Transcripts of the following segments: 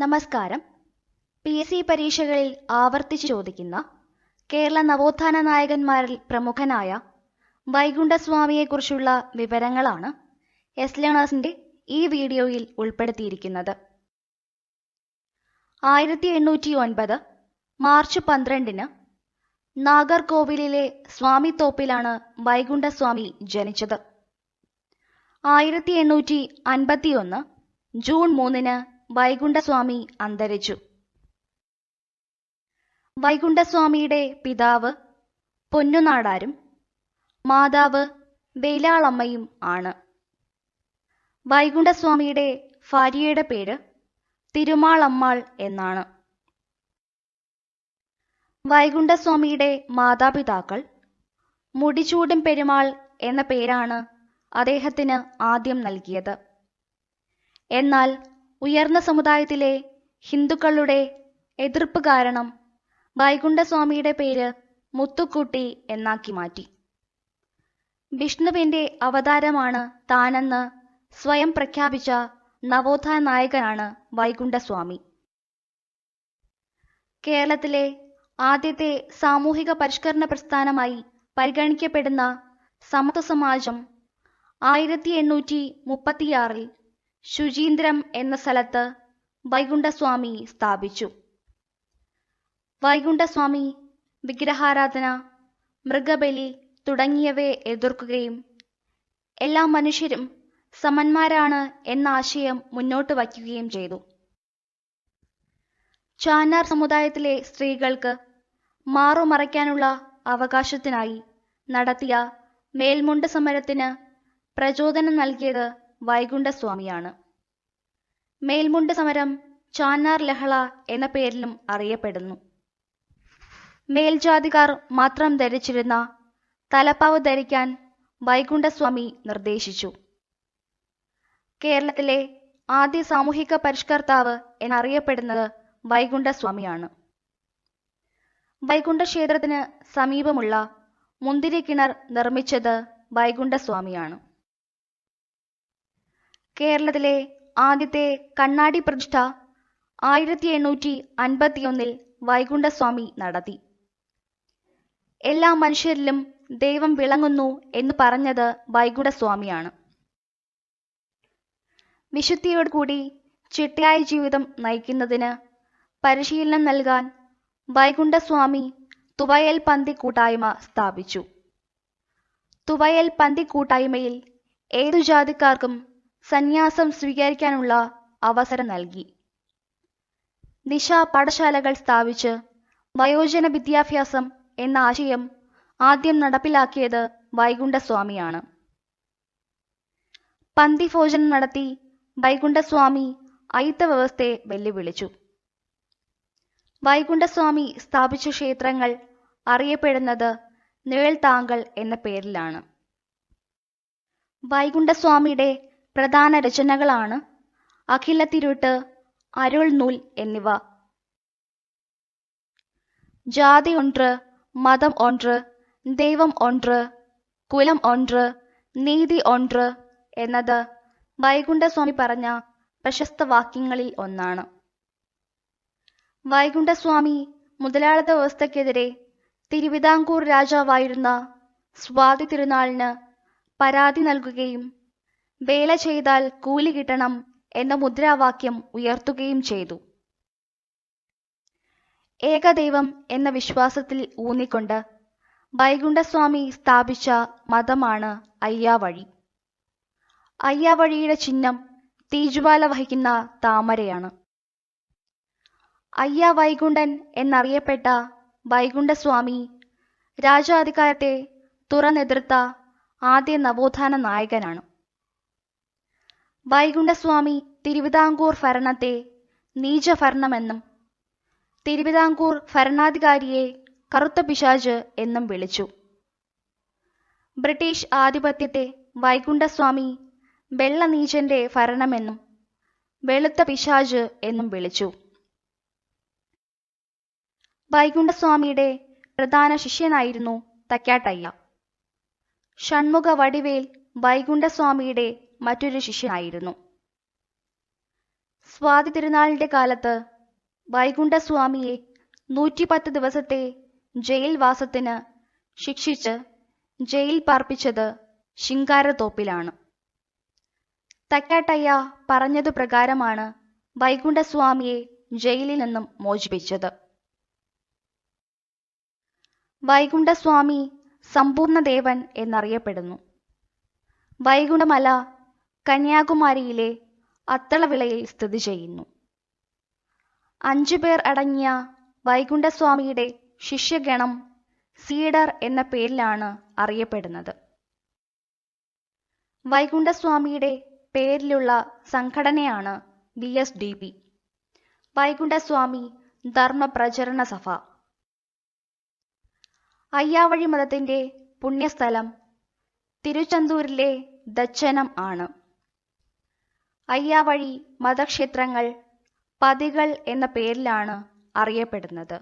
നമസ്കാരം. P S C പരീക്ഷകളിൽ ആവർത്തിച്ചു ചോദിക്കുന്ന കേരള നവോത്ഥാന നായകന്മാരിൽ പ്രമുഖനായ വൈകുണ്ഠസ്വാമിയെക്കുറിച്ചുള്ള വിവരങ്ങളാണ് എസ് ലേണേഴ്സിന്റെ ഈ വീഡിയോയിൽ ഉൾപ്പെടുത്തിയിരിക്കുന്നത്. ആയിരത്തി എണ്ണൂറ്റി ഒൻപത് മാർച്ച് പന്ത്രണ്ടിന് നാഗർകോവിലിലെ സ്വാമിത്തോപ്പിലാണ് വൈകുണ്ഠസ്വാമി ജനിച്ചത്. ആയിരത്തി എണ്ണൂറ്റി അൻപത്തിയൊന്ന് ജൂൺ മൂന്നിന് വൈകുണ്ഠസ്വാമി അന്തരിച്ചു. വൈകുണ്ഠസ്വാമിയുടെ പിതാവ് പൊന്നുനാടാരും മാതാവ് വേലാളമ്മയും ആണ്. വൈകുണ്ഠസ്വാമിയുടെ ഭാര്യയുടെ പേര് തിരുമാളമ്മാൾ എന്നാണ്. വൈകുണ്ഠസ്വാമിയുടെ മാതാപിതാക്കൾ മുടിച്ചൂടും പെരുമാൾ എന്ന പേരാണ് അദ്ദേഹത്തിന് ആദ്യം നൽകിയത്. എന്നാൽ ഉയർന്ന സമുദായത്തിലെ ഹിന്ദുക്കളുടെ എതിർപ്പ് കാരണം വൈകുണ്ഠസ്വാമിയുടെ പേര് മുത്തുക്കുട്ടി എന്നാക്കി മാറ്റി. വിഷ്ണുവിന്റെ അവതാരമാണ് താനെന്ന് സ്വയം പ്രഖ്യാപിച്ച നവോത്ഥാന നായകനാണ് വൈകുണ്ഠസ്വാമി. കേരളത്തിലെ ആദ്യത്തെ സാമൂഹിക പരിഷ്കരണ പ്രസ്ഥാനമായി പരിഗണിക്കപ്പെടുന്ന സമത്വ സമാജം ആയിരത്തി എണ്ണൂറ്റി മുപ്പത്തിയാറിൽ ശുചീന്ദ്രം എന്ന സ്ഥലത്ത് വൈകുണ്ഠസ്വാമി സ്ഥാപിച്ചു. വൈകുണ്ഠസ്വാമി വിഗ്രഹാരാധന മൃഗബലി തുടങ്ങിയവയെ എതിർക്കുകയും എല്ലാ മനുഷ്യരും സമന്മാരാണ് എന്ന ആശയം മുന്നോട്ട് വയ്ക്കുകയും ചെയ്തു. ചാനാർ സമുദായത്തിലെ സ്ത്രീകൾക്ക് മാറുമറയ്ക്കാനുള്ള അവകാശത്തിനായി നടത്തിയ മേൽമുണ്ട് സമരത്തിന് പ്രചോദനം നൽകിയത് വൈകുണ്ഠസ്വാമിയാണ്. മേൽമുണ്ട് സമരം ചാന്നാർ ലഹള എന്ന പേരിലും അറിയപ്പെടുന്നു. മേൽജാതിക്കാർ മാത്രം ധരിച്ചിരുന്ന തലപ്പാവ് ധരിക്കാൻ വൈകുണ്ഠസ്വാമി നിർദ്ദേശിച്ചു. കേരളത്തിലെ ആദ്യ സാമൂഹിക പരിഷ്കർത്താവ് എന്നറിയപ്പെടുന്നത് വൈകുണ്ഠസ്വാമിയാണ്. വൈകുണ്ഠ ക്ഷേത്രത്തിന് സമീപമുള്ള മുന്തിരി കിണർ നിർമ്മിച്ചത് വൈകുണ്ഠസ്വാമിയാണ്. കേരളത്തിലെ ആദ്യത്തെ കണ്ണാടി പ്രതിഷ്ഠ ആയിരത്തി എണ്ണൂറ്റി അൻപത്തിയൊന്നിൽ വൈകുണ്ഠസ്വാമി നടത്തി. എല്ലാ മനുഷ്യരിലും ദൈവം വിളങ്ങുന്നു എന്ന് പറഞ്ഞത് വൈകുണ്ഠസ്വാമിയാണ്. വിശുദ്ധിയോട് കൂടി ചിട്ടയായ ജീവിതം നയിക്കുന്നതിന് പരിശീലനം നൽകാൻ വൈകുണ്ഠസ്വാമി തുവയൽ പന്തി കൂട്ടായ്മ സ്ഥാപിച്ചു. തുവയൽ പന്തി കൂട്ടായ്മയിൽ ഏതു ജാതിക്കാർക്കും സന്യാസം സ്വീകരിക്കാനുള്ള അവസരം നൽകി. നിശ പാഠശാലകൾ സ്ഥാപിച്ച് വയോജന വിദ്യാഭ്യാസം എന്ന ആശയം ആദ്യം നടപ്പിലാക്കിയത് വൈകുണ്ഠസ്വാമിയാണ്. പന്തി ഭോജനം നടത്തി വൈകുണ്ഠസ്വാമി അയിത്ത വ്യവസ്ഥയെ വെല്ലുവിളിച്ചു. വൈകുണ്ഠസ്വാമി സ്ഥാപിച്ച ക്ഷേത്രങ്ങൾ അറിയപ്പെടുന്നത് നിഴൽ താങ്കൾ എന്ന പേരിലാണ്. വൈകുണ്ഠസ്വാമിയുടെ പ്രധാന രചനകളാണ് അഖിലത്തിരുട്ട് അരുൾനൂൽ എന്നിവ. ജാതി ഒന്ന് മതം ഒന്ന് ദൈവം ഒന്ന് കുലം ഒന്ന് നീതി ഒന്ന് എന്നത് വൈകുണ്ഠസ്വാമി പറഞ്ഞ പ്രശസ്ത വാക്യങ്ങളിൽ ഒന്നാണ്. വൈകുണ്ഠസ്വാമി മുതലാളിത്ത വ്യവസ്ഥയ്ക്കെതിരെ തിരുവിതാംകൂർ രാജാവായിരുന്ന സ്വാതി തിരുനാളിന് പരാതി നൽകുകയും വേല ചെയ്താൽ കൂലി കിട്ടണം എന്ന മുദ്രാവാക്യം ഉയർത്തുകയും ചെയ്തു. ഏകദൈവം എന്ന വിശ്വാസത്തിൽ ഊന്നിക്കൊണ്ട് വൈകുണ്ഠസ്വാമി സ്ഥാപിച്ച മതമാണ് അയ്യാവഴി. അയ്യാവഴിയുടെ ചിഹ്നം തീജ്വാല വഹിക്കുന്ന താമരയാണ്. അയ്യ വൈകുണ്ഠൻ എന്നറിയപ്പെട്ട വൈകുണ്ഠസ്വാമി രാജാധികാരത്തെ തുറന്നെതിർത്ത ആദ്യ നവോത്ഥാന നായകനാണ്. വൈകുണ്ഠസ്വാമി തിരുവിതാംകൂർ ഭരണത്തെ നീചഭരണമെന്നും തിരുവിതാംകൂർ ഭരണാധികാരിയെ കറുത്ത പിശാജ് എന്നും വിളിച്ചു. ബ്രിട്ടീഷ് ആധിപത്യത്തെ വൈകുണ്ഠസ്വാമി വെള്ളനീചന്റെ ഭരണമെന്നും വെളുത്ത പിശാജ് എന്നും വിളിച്ചു. വൈകുണ്ഠസ്വാമിയുടെ പ്രധാന ശിഷ്യനായിരുന്നു തക്കാട്ടയ്യ. ഷൺമുഖ വടിവേൽ വൈകുണ്ഠസ്വാമിയുടെ മറ്റൊരു ശിഷ്യനായിരുന്നു. സ്വാതി തിരുനാളിന്റെ കാലത്ത് വൈകുണ്ഠസ്വാമിയെ നൂറ്റിപ്പത്ത് ദിവസത്തെ ജയിൽവാസത്തിന് ശിക്ഷിച്ച് ജയിൽ പാർപ്പിച്ചത് ശിങ്കാരത്തോപ്പിലാണ്. തക്കാട്ടയ്യ പറഞ്ഞതു പ്രകാരമാണ് വൈകുണ്ഠസ്വാമിയെ ജയിലിൽ നിന്നും മോചിപ്പിച്ചത്. വൈകുണ്ഠസ്വാമി സമ്പൂർണദേവൻ എന്നറിയപ്പെടുന്നു. വൈകുണ്ഠമല കന്യാകുമാരിയിലെ അത്തളവിളയിൽ സ്ഥിതി ചെയ്യുന്നു. അഞ്ചു പേർ അടങ്ങിയ വൈകുണ്ഠസ്വാമിയുടെ ശിഷ്യഗണം സീഡർ എന്ന പേരിലാണ് അറിയപ്പെടുന്നത്. വൈകുണ്ഠസ്വാമിയുടെ പേരിലുള്ള സംഘടനയാണ് V S D P. Vaikundaswami Dharma Pracharana Sabha. Ayyavazhi മതത്തിന്റെ പുണ്യസ്ഥലം തിരുച്ചെന്തൂരിലെ ദച്ചനം ആണ്. അയ്യാവഴി മതക്ഷേത്രങ്ങൾ പതികൾ എന്ന പേരിലാണ് അറിയപ്പെടുന്നത്.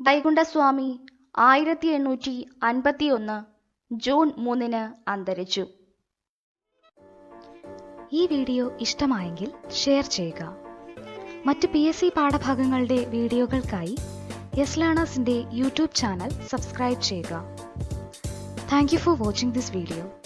വൈകുണ്ഠസ്വാമി ആയിരത്തി എണ്ണൂറ്റി അൻപത്തി ഒന്ന് ജൂൺ മൂന്നിന് അന്തരിച്ചു. ഈ വീഡിയോ ഇഷ്ടമായെങ്കിൽ ഷെയർ ചെയ്യുക. മറ്റ് പി എസ് സി പാഠഭാഗങ്ങളുടെ വീഡിയോകൾക്കായി യെസ് ലേണേഴ്സിന്റെ യൂട്യൂബ് ചാനൽ സബ്സ്ക്രൈബ് ചെയ്യുക. Thank you for watching this video.